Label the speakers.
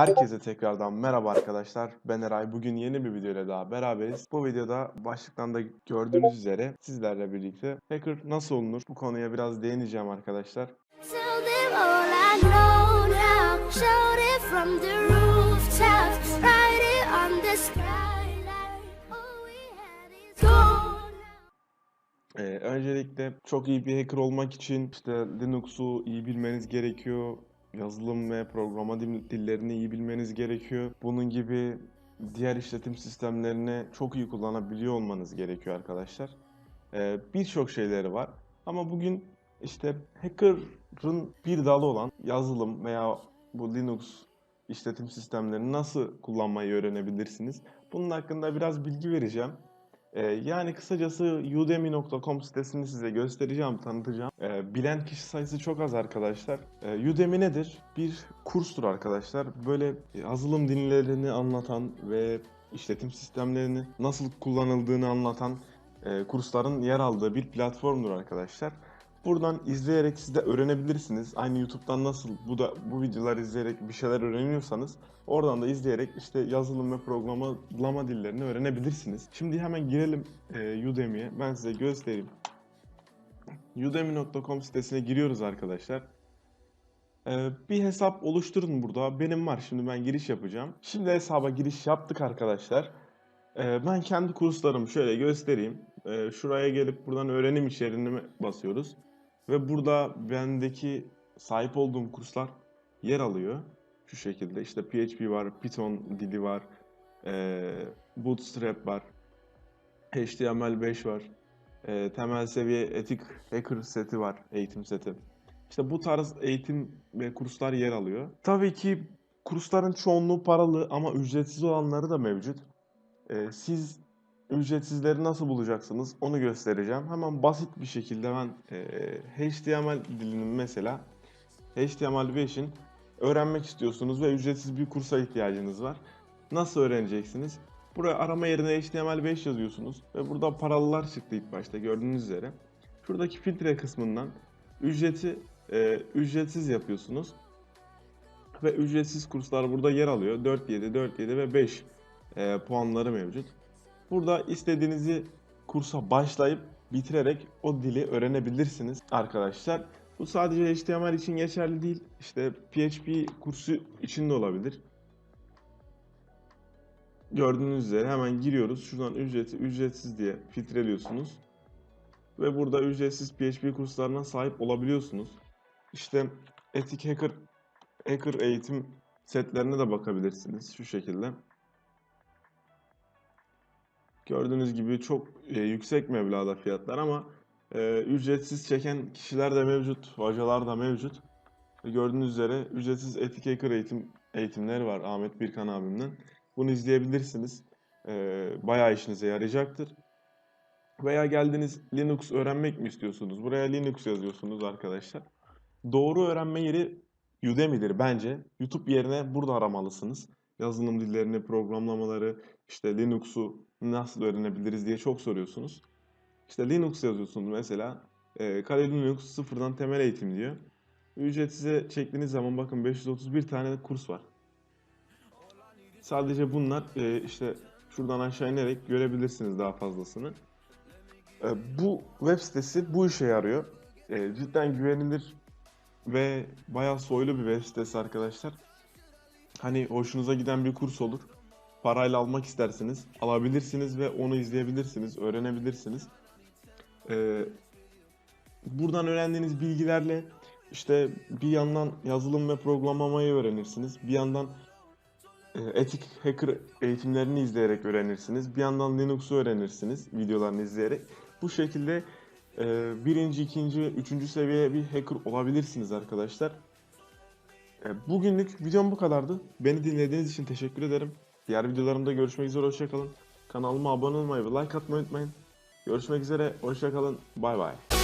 Speaker 1: Herkese tekrardan merhaba arkadaşlar. Ben Eray. Bugün yeni bir video ile daha beraberiz. Bu videoda başlıktan da gördüğünüz üzere sizlerle birlikte hacker nasıl olunur? Bu konuya biraz değineceğim arkadaşlar. Ee, öncelikle çok iyi bir hacker olmak için işte Linux'u iyi bilmeniz gerekiyor. Yazılım ve programa dil- dillerini iyi bilmeniz gerekiyor. Bunun gibi diğer işletim sistemlerini çok iyi kullanabiliyor olmanız gerekiyor arkadaşlar. Ee, Birçok şeyleri var. Ama bugün işte hacker'ın bir dalı olan yazılım veya bu Linux işletim sistemlerini nasıl kullanmayı öğrenebilirsiniz. Bunun hakkında biraz bilgi vereceğim. Ee, yani kısacası udemy.com sitesini size göstereceğim, tanıtacağım. Ee, bilen kişi sayısı çok az arkadaşlar. Ee, Udemy nedir? Bir kurstur arkadaşlar. Böyle yazılım dillerini anlatan ve işletim sistemlerini nasıl kullanıldığını anlatan e, kursların yer aldığı bir platformdur arkadaşlar. Buradan izleyerek siz de öğrenebilirsiniz. Aynı YouTube'dan nasıl bu da bu videoları izleyerek bir şeyler öğreniyorsanız oradan da izleyerek işte yazılım ve programlama dillerini öğrenebilirsiniz. Şimdi hemen girelim e, Udemy'ye. Ben size göstereyim. Udemy.com sitesine giriyoruz arkadaşlar. Ee, bir hesap oluşturun burada. Benim var. Şimdi ben giriş yapacağım. Şimdi hesaba giriş yaptık arkadaşlar. Ee, ben kendi kurslarımı şöyle göstereyim. Ee, şuraya gelip buradan öğrenim içeriğine basıyoruz. Ve burada bendeki sahip olduğum kurslar yer alıyor. Şu şekilde işte PHP var, Python dili var, ee, Bootstrap var, HTML5 var, ee, temel seviye etik hacker seti var, eğitim seti. İşte bu tarz eğitim ve kurslar yer alıyor. Tabii ki kursların çoğunluğu paralı ama ücretsiz olanları da mevcut. Ee, siz ücretsizleri nasıl bulacaksınız onu göstereceğim. Hemen basit bir şekilde ben e, HTML dilinin mesela HTML5'in öğrenmek istiyorsunuz ve ücretsiz bir kursa ihtiyacınız var. Nasıl öğreneceksiniz? Buraya arama yerine HTML5 yazıyorsunuz ve burada paralılar çıktı ilk başta gördüğünüz üzere. Şuradaki filtre kısmından ücreti e, ücretsiz yapıyorsunuz. Ve ücretsiz kurslar burada yer alıyor. 4.7, 4.7 ve 5 e, puanları mevcut. Burada istediğinizi kursa başlayıp bitirerek o dili öğrenebilirsiniz arkadaşlar. Bu sadece HTML için geçerli değil. İşte PHP kursu için de olabilir. Gördüğünüz üzere hemen giriyoruz. Şuradan ücreti ücretsiz diye filtreliyorsunuz. Ve burada ücretsiz PHP kurslarına sahip olabiliyorsunuz. İşte Etik Hacker Hacker eğitim setlerine de bakabilirsiniz şu şekilde. Gördüğünüz gibi çok e, yüksek meblağda fiyatlar ama e, ücretsiz çeken kişiler de mevcut, hocalar da mevcut. Ve Gördüğünüz üzere ücretsiz Etik Hacker eğitim eğitimleri var Ahmet Birkan abimden. Bunu izleyebilirsiniz. E, bayağı işinize yarayacaktır. Veya geldiniz Linux öğrenmek mi istiyorsunuz? Buraya Linux yazıyorsunuz arkadaşlar. Doğru öğrenme yeri Udemy'dir bence. YouTube yerine burada aramalısınız. Yazılım dillerini, programlamaları, işte Linux'u nasıl öğrenebiliriz diye çok soruyorsunuz. İşte Linux yazıyorsunuz mesela. E, Kali Linux sıfırdan temel eğitim diyor. Ücretsize çektiğiniz zaman bakın 531 tane kurs var. Sadece bunlar e, işte şuradan aşağı inerek görebilirsiniz daha fazlasını. E, bu web sitesi bu işe yarıyor. E, cidden güvenilir ve bayağı soylu bir web sitesi arkadaşlar. Hani hoşunuza giden bir kurs olur. Parayla almak isterseniz alabilirsiniz ve onu izleyebilirsiniz, öğrenebilirsiniz. Ee, buradan öğrendiğiniz bilgilerle işte bir yandan yazılım ve programlamayı öğrenirsiniz. Bir yandan e, etik hacker eğitimlerini izleyerek öğrenirsiniz. Bir yandan Linux'u öğrenirsiniz videolarını izleyerek. Bu şekilde e, birinci, ikinci, üçüncü seviye bir hacker olabilirsiniz arkadaşlar. E, Bugünlük videom bu kadardı. Beni dinlediğiniz için teşekkür ederim. Diğer videolarımda görüşmek üzere, hoşçakalın. Kanalıma abone olmayı ve like atmayı unutmayın. Görüşmek üzere, hoşçakalın, bay bay.